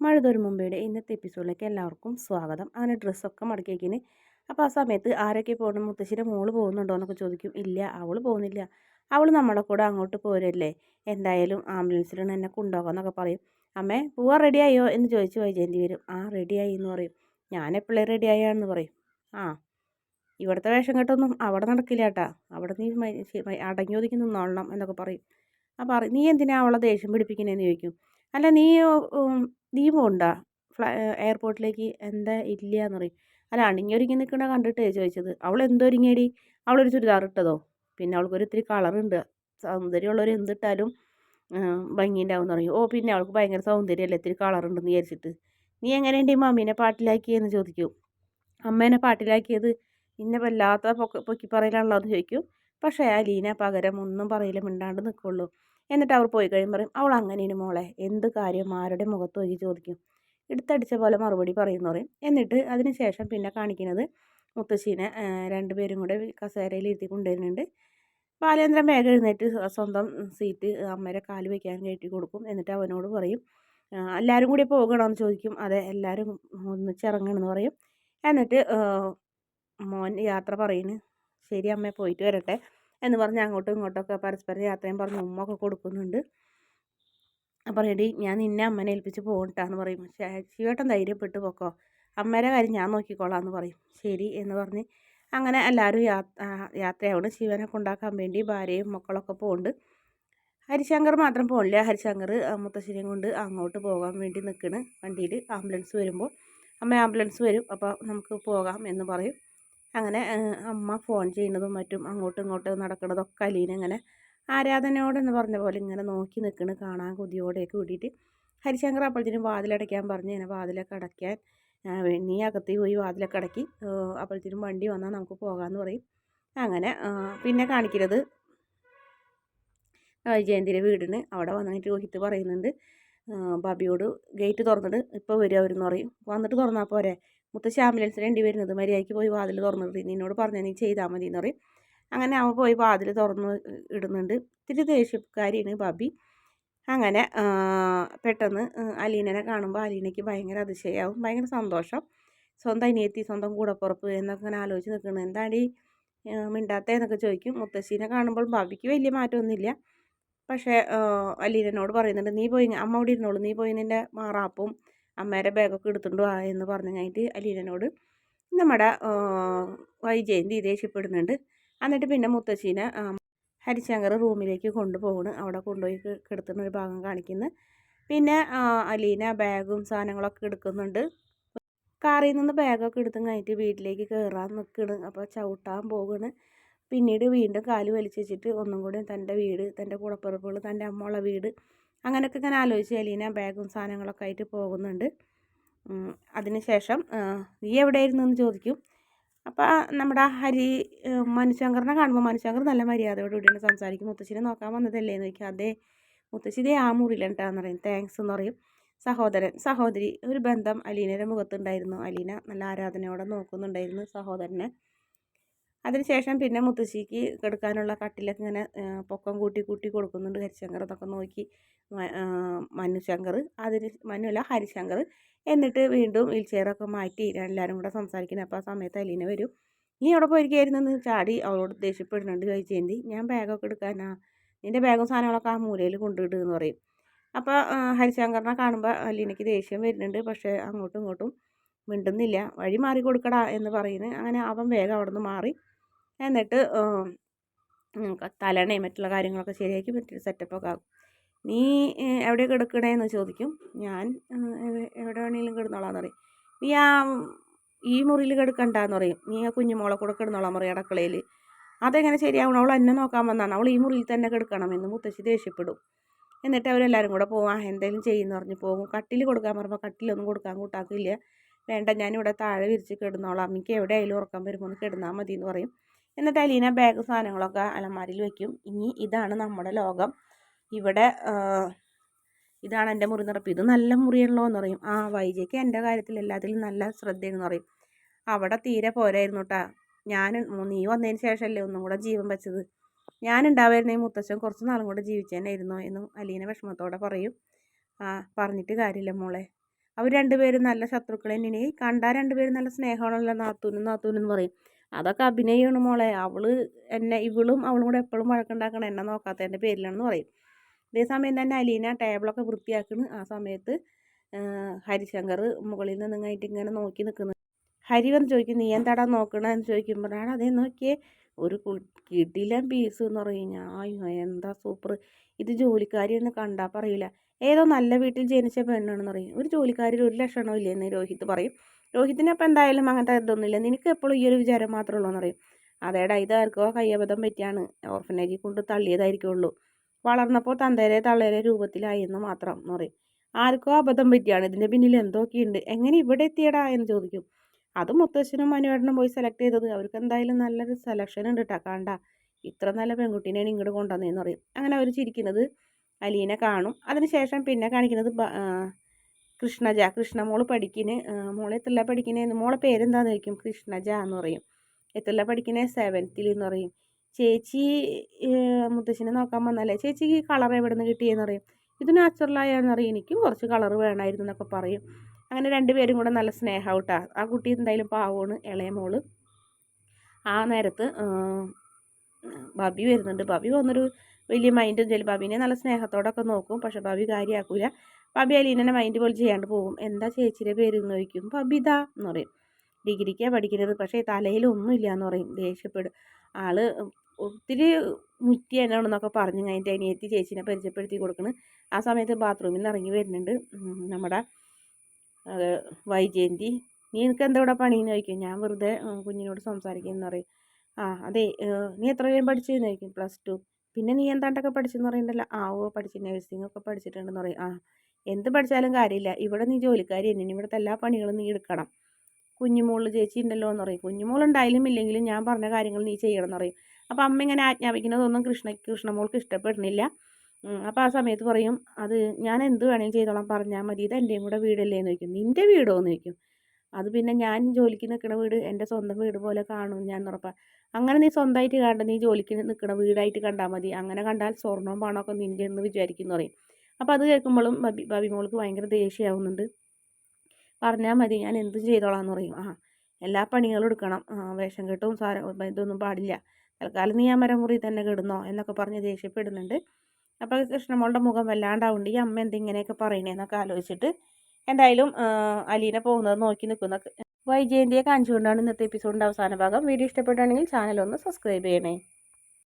മഴതൊരു മുമ്പയുടെ ഇന്നത്തെ എപ്പിസോഡിലേക്ക് എല്ലാവർക്കും സ്വാഗതം. അങ്ങനെ ഡ്രസ്സൊക്കെ മടക്കിയേക്കിന്. അപ്പോൾ ആ സമയത്ത് ആരൊക്കെ പോകണം മുത്തശ്ശിയുടെ മോൾ പോകുന്നുണ്ടോ എന്നൊക്കെ ചോദിക്കും. ഇല്ല അവൾ പോകുന്നില്ല. അവൾ നമ്മുടെ കൂടെ അങ്ങോട്ട് പോരല്ലേ? എന്തായാലും ആംബുലൻസിലാണ് എന്നെ കൊണ്ടുപോകാം എന്നൊക്കെ പറയും. അമ്മേ പോവാൻ റെഡിയായോ എന്ന് ചോദിച്ച് വൈജയന്തി വരും. ആ റെഡിയായി എന്ന് പറയും. ഞാൻ എപ്പോഴേ റെഡിയായാന്ന് പറയും. ആ ഇവിടുത്തെ വേഷം കെട്ടൊന്നും അവിടെ നടക്കില്ല കേട്ടാ അവിടെ നീ അടങ്ങി ഒതുക്കി നിന്നോളണം എന്നൊക്കെ പറയും. അപ്പോൾ നീ എന്തിനാ അവളെ ദേഷ്യം പിടിപ്പിക്കണേന്ന് ചോദിക്കും. അല്ല നീ നീ പോകണ്ട എയർപോർട്ടിലേക്ക് എന്താ ഇല്ല എന്ന് പറയും. അല്ല അണിഞ്ഞൊരുങ്ങി നിൽക്കണ കണ്ടിട്ടേ ചോദിച്ചത്. അവൾ എന്തൊരുങ്ങിയടി അവളൊരു ചുരിദാർ ഇട്ടതോ? പിന്നെ അവൾക്കൊരു ഇത്തിരി കളറുണ്ട് സൗന്ദര്യമുള്ളവർ എന്തിട്ടാലും ഭംഗിയുണ്ടാവും പറയും. ഓ പിന്നെ അവൾക്ക് ഭയങ്കര സൗന്ദര്യമല്ലേ? ഇത്തിരി കളറുണ്ടെന്ന് വിചാരിച്ചിട്ട്. നീ എങ്ങനെയുണ്ട് ഈ മമ്മീനെ പാട്ടിലാക്കിയെന്ന് ചോദിക്കും. അമ്മേനെ പാട്ടിലാക്കിയത് പിന്നെ വല്ലാത്ത പൊക്ക പൊക്കി പറയലാണല്ലോ എന്ന് ചോദിക്കും. പക്ഷേ അലീന പകരം ഒന്നും പറയില്ല മിണ്ടാണ്ട് നിൽക്കുള്ളൂ എന്നിട്ട് അവർ പോയി കഴിയുമ്പോൾ പറയും അവൾ അങ്ങനെയാണ് മോളെ. എന്ത് കാര്യം? ആരുടെ മുഖത്ത് നോക്കി ചോദിക്കും? എടുത്തടിച്ച പോലെ മറുപടി പറയുന്നു പറയും. എന്നിട്ട് അതിന് ശേഷം പിന്നെ കാണിക്കുന്നത് മുത്തശ്ശീനെ രണ്ടുപേരും കൂടെ കസേരയിൽ ഇരുത്തി കൊണ്ടുവരുന്നുണ്ട്. ബാലേന്ദ്രൻ വേഗം എഴുന്നേറ്റ് സ്വന്തം സീറ്റ് അമ്മയുടെ കാൽ വയ്ക്കാൻ കയറ്റി കൊടുക്കും. എന്നിട്ട് അവനോട് പറയും എല്ലാവരും കൂടി പോകണമെന്ന് ചോദിക്കും. അതെ എല്ലാവരും ഒന്നിച്ചിറങ്ങണമെന്ന് പറയും. എന്നിട്ട് മോൻ യാത്ര പറയുന്നു ശരി അമ്മ പോയിട്ട് വരട്ടെ. എന്ന് പറഞ്ഞ് അങ്ങോട്ടും ഇങ്ങോട്ടൊക്കെ പരസ്പരം യാത്രയും പറഞ്ഞ് ഉമ്മ ഒക്കെ കൊടുക്കുന്നുണ്ട് അപ്പോൾ റെഡി ഞാൻ നിന്നെ അമ്മനെ ഏൽപ്പിച്ച് പോകട്ടാന്ന് പറയും. ശിവേട്ടൻ ധൈര്യപ്പെട്ട് പോക്കോ. അമ്മേരെ കാര്യം ഞാൻ നോക്കിക്കോളാം എന്ന് പറയും. ശരി എന്ന് പറഞ്ഞ് അങ്ങനെ എല്ലാവരും യാത്രയാവണം. ശിവനെ കൊണ്ടാക്കാൻ വേണ്ടി ഭാര്യയും മക്കളൊക്കെ പോകുന്നുണ്ട് ഹരിശങ്കർ മാത്രം പോകില്ല ഹരിശങ്കർ മുത്തശ്ശിനെയും കൊണ്ട് അങ്ങോട്ട് പോകാൻ വേണ്ടി നിൽക്കണ് വണ്ടിയിൽ ആംബുലൻസ് വരുമ്പോൾ. അമ്മ ആംബുലൻസ് വരും. അപ്പോൾ നമുക്ക് പോകാം എന്ന് പറയും. അങ്ങനെ അമ്മ ഫോൺ ചെയ്യുന്നതും മറ്റും അങ്ങോട്ടും ഇങ്ങോട്ടും അലീന ഇങ്ങനെ ആരാധനയോടെന്ന് പറഞ്ഞ പോലെ ഇങ്ങനെ നോക്കി നിൽക്കണ് കാണാൻ കൊതിയോടെയൊക്കെ കൂടിയിട്ട് ഹരിശങ്കർ അപ്പോഴത്തേനും വാതിലടയ്ക്കാൻ പറഞ്ഞ് ഇങ്ങനെ വാതിലൊക്കെ അടയ്ക്കാൻ നീ അകത്ത് പോയി വാതിലൊക്കെ അടക്കി അപ്പോഴത്തേനും വണ്ടി വന്നാൽ നമുക്ക് പോകാമെന്ന് പറയും. അങ്ങനെ പിന്നെ കാണിക്കുന്നത് ജയന്തിന്റെ വീടിന് അവിടെ വന്നിട്ട് രോഹിത്ത് പറയുന്നുണ്ട് ബാബിയോട് ഗേറ്റ് തുറന്നിട്ട് ഇപ്പോൾ വരിക അവരെന്ന് പറയും. വന്നിട്ട് തുറന്നാൽ പോരെ? മുത്തശ്ശി ആംബുലൻസിൽ വേണ്ടി വരുന്നത് മര്യാദയ്ക്ക് പോയി വാതിൽ തുറന്നിട്ട് നിന്നോട് പറഞ്ഞാൽ നീ ചെയ്താൽ മതി എന്ന് പറയും. അങ്ങനെ അവൻ പോയി വാതിൽ തുറന്ന് ഇടുന്നുണ്ട്. ഇത്തിരി ദേഷ്യക്കാരിയാണ് ബബി. അങ്ങനെ പെട്ടെന്ന് അലീനനെ കാണുമ്പോൾ അലീനയ്ക്ക് ഭയങ്കര അതിശയാവും. ഭയങ്കര സന്തോഷം. സ്വന്തം അനിയത്തി സ്വന്തം കൂടപ്പുറപ്പ് എന്നൊക്കെ അങ്ങനെ ആലോചിച്ച് നിൽക്കുന്നത് എന്താടി മിണ്ടാത്തതെന്നൊക്കെ ചോദിക്കും. മുത്തശ്ശീനെ കാണുമ്പോൾ ബാബിക്ക് വലിയ മാറ്റമൊന്നുമില്ല. പക്ഷേ അലീനനോട് പറയുന്നുണ്ട് നീ പോയി അമ്മ അവിടെ ഇരുന്നോളൂ. നീ പോയി നിന്റെ മാറാപ്പും അമ്മേരെ ബാഗൊക്കെ എടുത്തുകൊണ്ട് വാ എന്ന് പറഞ്ഞു കഴിഞ്ഞിട്ട് അലീനോട് നമ്മുടെ വൈജയന്തി ദേഷ്യപ്പെടുന്നുണ്ട്. എന്നിട്ട് പിന്നെ മുത്തശ്ശീനെ ഹരിശങ്കർ റൂമിലേക്ക് കൊണ്ടുപോകണ് അവിടെ കൊണ്ടുപോയി കിടത്തുന്ന ഒരു ഭാഗം കാണിക്കുന്നു. പിന്നെ അലീന ബാഗും സാധനങ്ങളൊക്കെ എടുക്കുന്നുണ്ട്. കാറിൽ നിന്ന് ബാഗൊക്കെ എടുത്തും കഴിഞ്ഞിട്ട് വീട്ടിലേക്ക് കയറാൻ നിൽക്കണ് അപ്പോൾ ചവിട്ടാൻ പോകണ് പിന്നീട് വീണ്ടും കാൽ വലിച്ചു വെച്ചിട്ട് ഒന്നും കൂടി തന്റെ വീട് തന്റെ കൂടപ്പിറപ്പുകൾ തന്റെ അമ്മയുള്ള വീട് അങ്ങനെയൊക്കെ ഇങ്ങനെ ആലോചിച്ച് അലീന ബാഗും സാധനങ്ങളൊക്കെ ആയിട്ട് പോകുന്നുണ്ട്. അതിനുശേഷം നീ എവിടെയായിരുന്നു എന്ന് ചോദിക്കും. അപ്പോൾ നമ്മുടെ ഹരി മനുശങ്കറിനെ കാണുമ്പോൾ മനുശങ്കർ നല്ല മര്യാദയോടുകൂടിയാണ് സംസാരിക്കും. മുത്തശ്ശിനെ നോക്കാൻ വന്നതല്ലേ എന്ന് ചോദിക്കും. അതേ മുത്തശ്ശി ഇതേ ആ മുറിയിലുണ്ടാന്ന് പറയും. താങ്ക്സ് എന്ന് പറയും. സഹോദരൻ സഹോദരി ഒരു ബന്ധം അലീനയുടെ മുഖത്തുണ്ടായിരുന്നു. അലീന നല്ല ആരാധനയോടെ നോക്കുന്നുണ്ടായിരുന്നു സഹോദരനെ. അതിനുശേഷം പിന്നെ മുത്തശ്ശിക്ക് കെടുക്കാനുള്ള കട്ടിലൊക്കെ ഇങ്ങനെ പൊക്കം കൂട്ടി കൂട്ടി കൊടുക്കുന്നുണ്ട് ഹരിശങ്കർ അതൊക്കെ നോക്കി മനുശങ്കർ അതിന് മനുവല്ല ഹരിശങ്കർ എന്നിട്ട് വീണ്ടും വീൽ ചെയറൊക്കെ മാറ്റി എല്ലാവരും കൂടെ സംസാരിക്കുന്നത് അപ്പോൾ ആ സമയത്ത് അലീന വരും. നീ അവിടെ പോയിരിക്കുകയായിരുന്നെന്ന് ചാടി അവളോട് ദേഷ്യപ്പെടുന്നുണ്ട്. ചോദിച്ചേന്തി ഞാൻ ബാഗൊക്കെ എടുക്കാനാ. നിന്റെ ബാഗും സാധനങ്ങളൊക്കെ ആ മൂലയിൽ എന്ന് പറയും. അപ്പോൾ ഹരിശങ്കറിനെ കാണുമ്പോൾ അലീനയ്ക്ക് ദേഷ്യം വരുന്നുണ്ട്. പക്ഷേ അങ്ങോട്ടും ഇങ്ങോട്ടും മിണ്ടുന്നില്ല. വഴി മാറി കൊടുക്കടാ എന്ന് പറയുന്നത് അങ്ങനെ അവൻ വേഗം അവിടെ നിന്ന് മാറി എന്നിട്ട് തലണയും മറ്റുള്ള കാര്യങ്ങളൊക്കെ ശരിയാക്കി മറ്റൊരു സെറ്റപ്പൊക്കെ ആകും നീ എവിടെ കിടക്കണേന്ന് ചോദിക്കും. ഞാൻ എവിടെ വേണമെങ്കിലും കിടന്നോളാന്ന് പറയും. നീ ആ ഈ മുറിയിൽ കിടക്കണ്ടെന്ന് പറയും. നീ ആ കുഞ്ഞുമോളെ കൂടെ കിടന്നോളാൻ പറയും അടക്കളയിൽ അതെങ്ങനെ ശരിയാവണം? അവൾ എന്നെ നോക്കാൻ വന്നാണ്. അവൾ ഈ മുറിയിൽ തന്നെ കിടക്കണം എന്ന് മുത്തശ്ശി ദേഷ്യപ്പെടും. എന്നിട്ട് അവരെല്ലാവരും കൂടെ പോകും എന്തെങ്കിലും ചെയ്യുമെന്ന് പറഞ്ഞ് പോകും. കട്ടിൽ കൊടുക്കാൻ പറയുമ്പോൾ കട്ടിലൊന്നും കൊടുക്കാൻ കൂട്ടാക്കില്ല. വേണ്ട ഞാനിവിടെ താഴെ വിരിച്ച് കിടന്നോളാം. അമ്മയ്ക്ക് എവിടെ ആയാലും ഉറക്കം വരുമ്പോൾ ഒന്ന് കിടന്നാൽ മതി എന്ന് പറയും. എന്നിട്ട് അലീന ബാഗ് സാധനങ്ങളൊക്കെ അലമാരിൽ വെക്കും. ഇനി ഇതാണ് നമ്മുടെ ലോകം. ഇവിടെ ഇതാണ് എന്റെ മുറി നിറപ്പ് ഇത് നല്ല മുറിയല്ലോ എന്ന് പറയും. ആ വൈജയ്ക്ക് എന്റെ കാര്യത്തിൽ എല്ലാത്തിലും നല്ല ശ്രദ്ധയെന്ന് പറയും. അവിടെ തീരെ പോരായിരുന്നു കേട്ടാ ഞാൻ നീ വന്നതിന് ശേഷമല്ലേ ഒന്നും കൂടെ ജീവൻ വെച്ചത്? ഈ മുത്തച്ഛൻ കുറച്ച് നാളും കൂടെ ജീവിച്ചേനായിരുന്നു എന്ന് അലീന വിഷമത്തോടെ പറയും. ആ പറഞ്ഞിട്ട് കാര്യമില്ല മോളെ. അവർ രണ്ടുപേരും നല്ല ശത്രുക്കൾ തന്നെയാണ്. കണ്ടാൽ രണ്ടുപേരും നല്ല സ്നേഹമാണല്ലോ നാത്തൂനും നാത്തൂനും എന്ന് പറയും. അതൊക്കെ അഭിനയമാണ് മോളെ. അവൾ എന്നെ ഇവളും അവളും കൂടെ എപ്പോഴും വഴക്കുണ്ടാക്കണം എന്നെ നോക്കാത്തതിന്റെ പേരിലാണെന്ന് പറയും. അതേ സമയം തന്നെ അലീന ടേബിളൊക്കെ വൃത്തിയാക്കുന്നു ആ സമയത്ത് ഹരിശങ്കർ മുകളിൽ നിന്ന് നിങ്ങായിട്ട് ഇങ്ങനെ നോക്കി നിൽക്കുന്നു ഹരി വന്ന് ചോദിക്കും നീ എന്താടാ നോക്കണമെന്ന് ചോദിക്കുമ്പോഴാണ് അതേ നോക്കിയേ ഒരു കിടിലൻ പീസ് എന്ന് പറയും. ഞാൻ എന്താ സൂപ്പർ ഇത് ജോലിക്കാരിയെന്ന് കണ്ടാൽ പറയില്ല ഏതോ നല്ല വീട്ടിൽ ജനിച്ച പെണ്ണാണെന്ന് പറയും. ഒരു ജോലിക്കാരിൽ ഒരു ലക്ഷണവും ഇല്ലെന്ന് രോഹിത് പറയും. രോഹിത്തിന് അപ്പം എന്തായാലും അങ്ങനത്തെ ഇതൊന്നുമില്ല. നിനക്ക് എപ്പോഴും ഈ ഒരു വിചാരം മാത്രമേ ഉള്ളൂ എന്ന് പറയും. അതേടാ ആർക്കോ കയ്യബദ്ധം പറ്റിയാണ്. ഓർഫനേജിൽ കൊണ്ട് തള്ളിയതായിരിക്കുള്ളൂ. വളർന്നപ്പോൾ തന്തേരെ തള്ളേരെ രൂപത്തിലായി എന്ന് മാത്രം എന്ന് പറയും. ആർക്കോ അബദ്ധം പറ്റിയാണ്. ഇതിന്റെ പിന്നിൽ എന്തൊക്കെയുണ്ട് എങ്ങനെ ഇവിടെ എത്തിയടാ എന്ന് ചോദിക്കും. അത് മുത്തശ്ശനും മനുവേട്ടനും പോയി സെലക്ട് ചെയ്തത്. അവർക്ക് എന്തായാലും നല്ലൊരു സെലക്ഷൻ ഉണ്ട് കേട്ടോ കണ്ട ഇത്ര നല്ല പെൺകുട്ടീനെയാണ് ഇങ്ങോട്ട് കൊണ്ടുവന്നതെന്ന് പറയും. അങ്ങനെ അവർ ചിരിക്കുന്നത് അലീനെ കാണും. അതിനുശേഷം പിന്നെ കാണിക്കുന്നത് കൃഷ്ണജ കൃഷ്ണ മോൾ പഠിക്കിന് മോൾ എത്രല്ല പഠിക്കണേ? മോളെ പേരെന്താന്ന് ചോദിക്കും? കൃഷ്ണജ എന്ന് പറയും. എത്രല്ല പഠിക്കണേ? സെവൻത്തിൽ എന്ന് പറയും. ചേച്ചി മുത്തശ്ശിനെ നോക്കാൻ വന്നല്ലേ? ചേച്ചിക്ക് കളർ എവിടെ നിന്ന് കിട്ടിയെന്ന് പറയും ഇത് നാച്ചുറലായെന്ന് പറയും എനിക്കും കുറച്ച് കളർ വേണമായിരുന്നു എന്നൊക്കെ പറയും. അങ്ങനെ രണ്ടുപേരും കൂടെ നല്ല സ്നേഹമായിട്ടാ ആ കുട്ടി എന്തായാലും പാവമാണ് ഇളയ മോൾ. ആ നേരത്ത് ബബി വരുന്നുണ്ട്. ബബി വന്നൊരു വലിയ മൈൻഡും എന്തായാലും ബബീനെ നല്ല സ്നേഹത്തോടൊക്കെ നോക്കും. പക്ഷെ ബബി കാര്യമാക്കൂല ബബി അലീനെ മൈൻഡ് പോലെ ചെയ്യാണ്ട് പോകും. എന്താ ചേച്ചിയുടെ പേര് എന്ന് ചോദിക്കും. പബിത എന്ന് പറയും. ഡിഗ്രിക്കാണ് പഠിക്കുന്നത്. പക്ഷേ തലയിലൊന്നുമില്ല എന്ന് പറയും. ദേഷ്യപ്പെടും. ആൾ ഒത്തിരി മുറ്റി എന്നാണെന്നൊക്കെ പറഞ്ഞു അതിന്റെ അനിയത്തി ചേച്ചീനെ പരിചയപ്പെടുത്തി കൊടുക്കണം. ആ സമയത്ത് ബാത്റൂമിൽ നിന്ന് ഇറങ്ങി വരുന്നുണ്ട്. നമ്മുടെ വൈജയന്തി. നീ എനിക്ക് എന്താ ഇവിടെ പണിയെന്ന് ചോദിക്കും. ഞാൻ വെറുതെ കുഞ്ഞിനോട് സംസാരിക്കുന്നു പറയും. ആ അതെ നീ എത്ര വരെയും പഠിച്ചതെന്ന് ചോദിക്കും. Plus two. പിന്നെ നീ എന്താണ്ടൊക്കെ പഠിച്ചെന്ന് പറയുന്നുണ്ടല്ലോ ആ ഓ പഠിച്ച് നഴ്സിംഗ് ഒക്കെ പഠിച്ചിട്ടുണ്ടെന്ന് പറയും. ആ എന്ത് പഠിച്ചാലും കാര്യമില്ല. ഇവിടെ നീ ജോലിക്കാരി തന്നെ ഇവിടുത്തെ എല്ലാ പണികളും നീ എടുക്കണം. കുഞ്ഞുമോൾ ചേച്ചി ഉണ്ടല്ലോ എന്ന് പറയും. കുഞ്ഞുമോൾ ഉണ്ടായാലും ഇല്ലെങ്കിലും ഞാൻ പറഞ്ഞ കാര്യങ്ങൾ നീ ചെയ്യണം എന്ന് പറയും. അപ്പോൾ അമ്മ ഇങ്ങനെ ആജ്ഞാപിക്കുന്നതൊന്നും കൃഷ്ണ കൃഷ്ണമോൾക്ക് ഇഷ്ടപ്പെടുന്നില്ല. അപ്പോൾ ആ സമയത്ത് പറയും അത് ഞാൻ എന്ത് വേണമെങ്കിലും ചെയ്തോളാം പറഞ്ഞാൽ മതി. ഇത് എന്റെയും കൂടെ വീടല്ലേ എന്ന് ചോദിക്കും. നിന്റെ വീടോ എന്ന് ചോദിക്കും. അത് പിന്നെ ഞാൻ ജോലിക്ക് നിൽക്കുന്ന വീട് എന്റെ സ്വന്തം വീട് പോലെ കാണും ഞാൻ ഉറപ്പാ. അങ്ങനെ നീ സ്വന്തമായിട്ട് കണ്ട നീ ജോലിക്ക് നിൽക്കുന്ന വീടായിട്ട് കണ്ടാൽ മതി. അങ്ങനെ കണ്ടാൽ സ്വർണവും പണമൊക്കെ നിന്റെ എന്ന് വിചാരിക്കുന്നു പറയും. അപ്പോൾ അത് കേൾക്കുമ്പോഴും ബബി ബബി മോൾക്ക് ഭയങ്കര ദേഷ്യമാവുന്നുണ്ട് പറഞ്ഞാൽ മതി ഞാൻ എന്തും ചെയ്തോളാം എന്ന് പറയും. ആ എല്ലാ പണികളും എടുക്കണം. വേഷം കെട്ടും സാരം ഇതൊന്നും പാടില്ല. തൽക്കാലം നീ ആ മരം മുറി തന്നെ കിടുന്നോ എന്നൊക്കെ പറഞ്ഞ് ദേഷ്യപ്പെടുന്നുണ്ട്. അപ്പോൾ കൃഷ്ണമോളുടെ മുഖം വല്ലാണ്ടാവുണ്ട്. ഈ അമ്മ എന്തിങ്ങനെയൊക്കെ പറയണേന്നൊക്കെ ആലോചിച്ചിട്ട് എന്തായാലും അലീനെ പോകുന്നത് നോക്കി നിൽക്കുന്ന വൈജയന്തിയെ കാണിച്ചുകൊണ്ടാണ് ഇന്നത്തെ എപ്പിസോഡിന്റെ അവസാന ഭാഗം. വീഡിയോ ഇഷ്ടപ്പെട്ടാണെങ്കിൽ ചാനൽ ഒന്ന് സബ്സ്ക്രൈബ് ചെയ്യണേ.